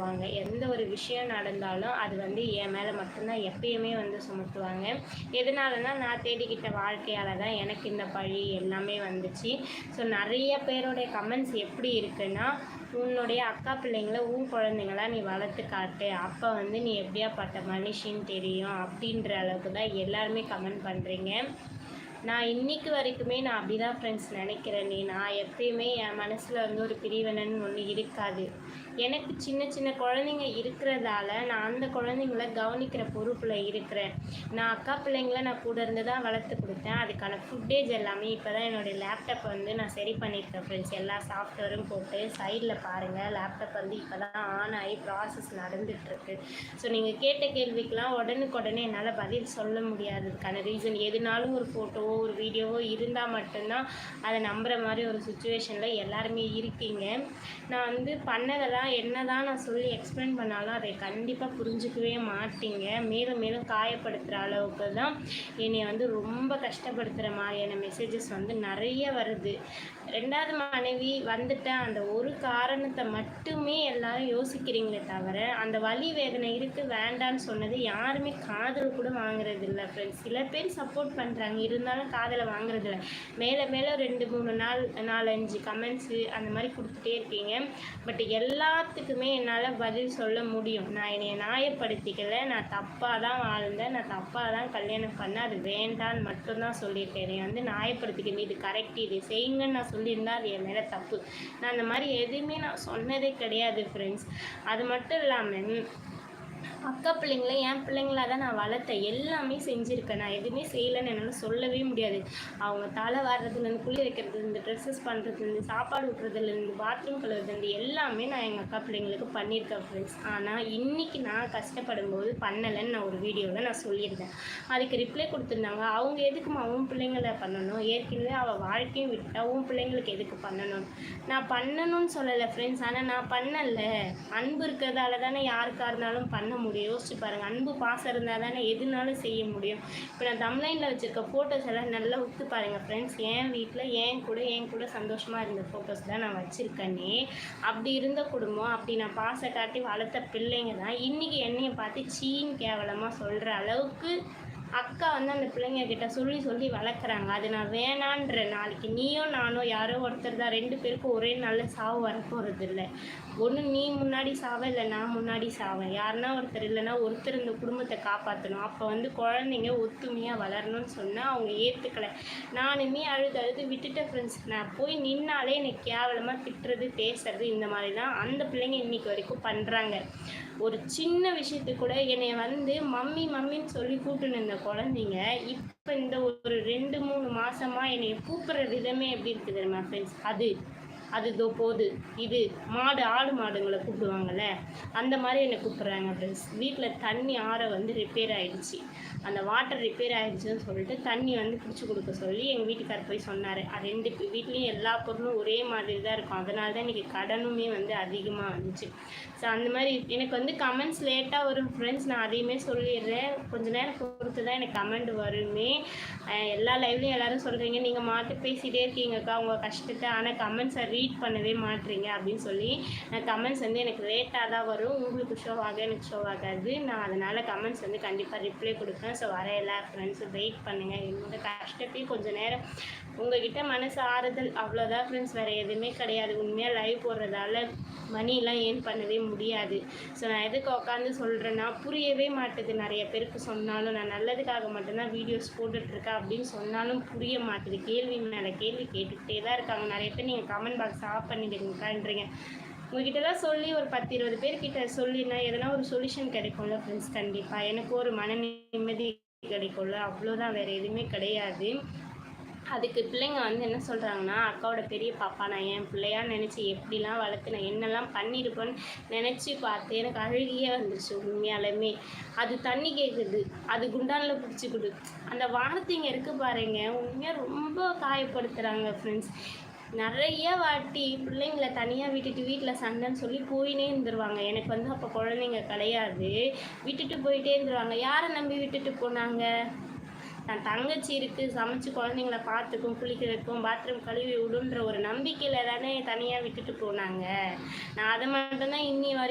சுமத்துவாங்க. எந்த ஒரு விஷயம் நடந்தாலும் அது வந்து என் மேலே மட்டும்தான் எப்பயுமே வந்து சுமத்துவாங்க. எதனாலனா நான் தேடிக்கிட்ட வாழ்க்கையால் தான் எனக்கு இந்த பழி எல்லாமே வந்துச்சு. ஸோ நிறைய பேருடைய கமெண்ட்ஸ் எப்படி இருக்குன்னா உன்னுடைய அக்கா பிள்ளைங்கள உன் குழந்தைங்களா நீ வளர்த்து காட்டு. அப்போ வந்து நீ எப்படியாப்பட்ட மனுஷின்னு தெரியும் அப்படின்ற அளவுக்கு தான் எல்லாருமே கமெண்ட் பண்ணுறீங்க நான் இன்னைக்கு வரைக்குமே நான் அப்படி தான் ஃப்ரெண்ட்ஸ் நினைக்கிறேன். நீ நான் எப்பயுமே என் மனசில் வந்து ஒரு பிரிவினன்னு ஒன்று இருக்காது. எனக்கு சின்ன சின்ன குழந்தைங்க இருக்கிறதால நான் அந்த குழந்தைங்கள கவனிக்கிற பொறுப்பில் இருக்கிறேன். நான் அக்கா பிள்ளைங்கள நான் கூட இருந்து தான் வளர்த்து கொடுத்தேன். அதுக்கான ஃபுட்டேஜ் எல்லாமே இப்போ தான் என்னுடைய லேப்டாப் வந்து நான் சரி பண்ணியிருக்கேன் ஃப்ரெண்ட்ஸ் எல்லா சாஃப்ட்வேரும் போட்டு சைடில் பாருங்கள் லேப்டாப் வந்து இப்போ தான் ஆன் ஆகி ப்ராசஸ் நடந்துகிட்ருக்கு ஸோ நீங்கள் கேட்ட கேள்விக்கெலாம் உடனுக்குடனே என்னால் பதில் சொல்ல முடியாததுக்கான ரீசன் எதுனாலும் ஒரு ஃபோட்டோ ஃபோட்டோவோ ஒரு வீடியோவோ இருந்தால் மட்டும்தான் அதை நம்புகிற மாதிரி ஒரு சுச்சுவேஷனில் எல்லாருமே இருக்கீங்க. நான் வந்து பண்ணதெல்லாம் என்ன தான் நான் சொல்லி எக்ஸ்பிளைன் பண்ணாலும் அதை கண்டிப்பாக புரிஞ்சுக்கவே மாட்டீங்க. மேலும் மேலும் காயப்படுத்துகிற அளவுக்கு தான் என்னை வந்து ரொம்ப கஷ்டப்படுத்துகிற மாதிரியான மெசேஜஸ் வந்து நிறைய வருது. ரெண்டாவது மனைவி வந்துட்டேன் அந்த ஒரு காரணத்தை மட்டுமே எல்லாரும் யோசிக்கிறீங்களே தவிர அந்த வலி வேதனை இருக்குது வேண்டான்னு சொன்னது யாருமே காதல் கூட வாங்குறது இல்லை ஃப்ரெண்ட்ஸ் சில பேர் சப்போர்ட் பண்ணுறாங்க இருந்தாலும் காதலை வாங்குறது மேலே மேலே ரெண்டு மூணு நாள் நாலஞ்சு கமெண்ட்ஸு அந்த மாதிரி கொடுத்துட்டே இருக்கீங்க. பட் எல்லாத்துக்குமே என்னால் பதில் சொல்ல முடியும். நான் என்னை நியாயப்படுத்திக்கல. நான் தப்பாக தான் வாழ்ந்தேன். நான் தப்பாக தான் கல்யாணம் பண்ணேன். அது வேண்டான்னு மட்டும்தான் சொல்லியிருக்கேன். என்னை வந்து நியாயப்படுத்திக்கணும் இது கரெக்ட் இது செய்யுங்கன்னு நான் சொல்லியிருந்தா அது என் மேலே தப்பு. நான் அந்த மாதிரி எதுவுமே நான் சொன்னதே கிடையாது ஃப்ரெண்ட்ஸ் அது மட்டும் இல்லாமல் அக்கா பிள்ளைங்கள என் பிள்ளைங்களா தான் நான் வளர்த்தேன். எல்லாமே செஞ்சுருக்கேன். நான் எதுவுமே செய்யலைன்னு என்னால் சொல்லவே முடியாது. அவங்க தலை வர்றதுலேருந்து குளி வைக்கிறதுலேருந்து ட்ரெஸ்ஸஸ் பண்ணுறதுலேருந்து சாப்பாடு ஊட்டுறதுலேருந்து பாத்ரூம் கழுவுறதுலேருந்து எல்லாமே நான் எங்கள் அக்கா பிள்ளைங்களுக்கு பண்ணியிருக்கேன் ஃப்ரெண்ட்ஸ் ஆனால் இன்றைக்கி நான் கஷ்டப்படும் போது பண்ணலைன்னு நான் ஒரு வீடியோவில் நான் சொல்லியிருந்தேன். அதுக்கு ரிப்ளை கொடுத்துருந்தாங்க. அவங்க எதுக்குமா அவன் பிள்ளைங்கள பண்ணணும்? ஏற்கனவே அவள் வாழ்க்கையும் விட்டா உன் பிள்ளைங்களுக்கு எதுக்கு பண்ணணும்? நான் பண்ணணும்னு சொல்லலை ஃப்ரெண்ட்ஸ் ஆனால் நான் பண்ணலை. அன்பு இருக்கிறதால தானே யாருக்காக இருந்தாலும் பண்ண முடியும். யோசிச்சு பாருங்கள் அன்பு பாசம் இருந்தால் தானே எதுனாலும் செய்ய முடியும். இப்போ நான் தம்லைனில் வச்சுருக்க ஃபோட்டோஸ் எல்லாம் நல்லா உத்து பாருங்கள் ஃப்ரெண்ட்ஸ் என் வீட்டில் என் கூட என் கூட சந்தோஷமாக இருந்த ஃபோட்டோஸ் தான் நான் வச்சுருக்கேனே. அப்படி இருந்த குடும்பம் அப்படி நான் பாசை காட்டி வளர்த்த பிள்ளைங்க தான் இன்றைக்கி என்னையை பார்த்து சீன் கேவலமாக சொல்கிற அளவுக்கு அக்கா வந்து அந்த பிள்ளைங்க கிட்ட சொல்லி சொல்லி வளர்க்குறாங்க. அது நான் வேணான்ற நாளைக்கு நீயும் நானும் யாரோ ஒருத்தர் தான். ரெண்டு பேருக்கும் ஒரே நாளில் சாவு வரப்போகிறது இல்லை ஒன்று நீ முன்னாடி சாவ இல்லை நான் முன்னாடி சாவேன் யாருன்னா ஒருத்தர் இல்லைன்னா ஒருத்தர் இந்த குடும்பத்தை காப்பாற்றணும் அப்போ வந்து குழந்தைங்க ஒத்துமையாக வளரணும்னு சொன்னால் அவங்க ஏற்றுக்கலை நானுமே அழுது அழுது விட்டுட்ட ஃப்ரெண்ட்ஸ் நான் போய் நின்னாலே எனக்கு கேவலமாக திட்டுறது பேசுறது இந்த மாதிரி தான் அந்த பிள்ளைங்க இன்றைக்கி வரைக்கும் பண்ணுறாங்க ஒரு சின்ன விஷயத்துக்கு கூட என்னை வந்து மம்மி மம்மின்னு சொல்லி கூப்பிட்டு இந்த குழந்தைங்க இப்போ இந்த ஒரு ரெண்டு மூணு மாசமா என்னை கூப்பிடுற விதமே எப்படி இருக்குது தெரியுமா ஃப்ரெண்ட்ஸ் அது அது இதோ இது மாடு ஆடு மாடுங்களை கூப்பிடுவாங்கல்ல அந்த மாதிரி என்னை கூப்பிட்றாங்க ஃப்ரெண்ட்ஸ் வீட்டில் தண்ணி ஆற வந்து ரிப்பேர் ஆகிடுச்சி அந்த வாட்டர் ரிப்பேர் ஆகிடுச்சுன்னு சொல்லிட்டு தண்ணி வந்து பிடிச்சி கொடுக்க சொல்லி எங்கள் வீட்டுக்கார் போய் சொன்னார். ரெண்டு வீட்லேயும் எல்லா பொருளும் ஒரே மாதிரி தான் இருக்கும். அதனால தான் இன்றைக்கி கடனுமே வந்து அதிகமாக வந்துச்சு. ஸோ அந்த மாதிரி எனக்கு வந்து கமெண்ட்ஸ் லேட்டாக வரும் ஃப்ரெண்ட்ஸ் நான் அதையுமே சொல்லிடுறேன். கொஞ்ச நேரம் பொறுத்து தான் எனக்கு கமெண்ட் வருமே. எல்லா லைவ்லையும் எல்லாரும் சொல்கிறீங்க நீங்கள் மாற்றி பேசிகிட்டே இருக்கீங்கக்கா. உங்கள் கஷ்டத்தை. ஆனால் கமெண்ட்ஸை ரீட் பண்ணவே மாட்றீங்க அப்படின்னு சொல்லி கமெண்ட்ஸ் வந்து எனக்கு லேட்டாக தான் வரும். உங்களுக்கு ஷோ ஆக எனக்கு ஷோ ஆகாது. நான் அதனால் கமெண்ட்ஸ் வந்து கண்டிப்பாக ரிப்ளை கொடுப்பேன். ஸோ வர எல்லா ஃப்ரெண்ட்ஸும் வெயிட் பண்ணுங்கள் என்னோடய கஷ்டத்தையும் கொஞ்சம் நேரம் உங்ககிட்ட மனசு ஆறுதல். அவ்வளோதான் ஃப்ரெண்ட்ஸ் வேறு எதுவுமே கிடையாது. உண்மையாக லைவ் போடுறதால மணிலாம் ஏர்ன் பண்ணவே முடியாது. ஸோ நான் எதுக்கு உட்காந்து சொல்கிறேன்னா புரியவே மாட்டுது. நிறைய பேருக்கு சொன்னாலும் நான் நல்லதுக்காக மட்டும்தான் வீடியோஸ் போட்டுட்ருக்கேன் அப்படின்னு சொன்னாலும் புரிய மாட்டுது. கேள்வி மேலே கேள்வி கேட்டுக்கிட்டே தான் இருக்காங்க. நிறைய பேர் நீங்கள் கமெண்ட் பாக்ஸ் ஆஃப் பண்ணிடுங்கக்கான்றீங்க உங்ககிட்டலாம் சொல்லி ஒரு பத்து இருபது பேர்கிட்ட சொல்லினா எதனா ஒரு சொல்யூஷன் கிடைக்கும்ல ஃப்ரெண்ட்ஸ் கண்டிப்பாக எனக்கு ஒரு மன நிம்மதி கிடைக்கும்ல. அவ்வளோதான் வேறு எதுவுமே கிடையாது. அதுக்கு பிள்ளைங்க வந்து என்ன சொல்கிறாங்கன்னா அக்காவோட பெரிய பாப்பா நான் என் பிள்ளையா நினச்சி எப்படிலாம் வளர்த்து நான் என்னெல்லாம் பண்ணியிருப்பேன்னு நினச்சி பார்த்து எனக்கு அழுகியே வந்துருச்சு உண்மையாலுமே. அது தண்ணி கேட்குது அது குண்டானில் பிடிச்சி கொடு அந்த வார்த்தைங்க இருக்கு பாருங்க. உண்மையாக ரொம்ப காயப்படுத்துகிறாங்க ஃப்ரெண்ட்ஸ் நிறைய வாட்டி பிள்ளைங்கள தனியாக விட்டுட்டு வீட்டில் சண்டைன்னு சொல்லி போயினே இருந்துருவாங்க. எனக்கு வந்து அப்போ குழந்தைங்க கிடையாது. விட்டுட்டு போயிட்டே இருந்துருவாங்க. யாரை நம்பி விட்டுட்டு போனாங்க? தன் தங்கச்சி இருக்குது சமைச்சு குழந்தைங்கள பார்த்துக்கும் குளிக்கிறதுக்கும் பாத்ரூம் கழுவி விடுன்ற ஒரு நம்பிக்கையில் தானே தனியாக விட்டுட்டு போனாங்க. நான் அதை மட்டும்தான் இன்னி வரைக்கும்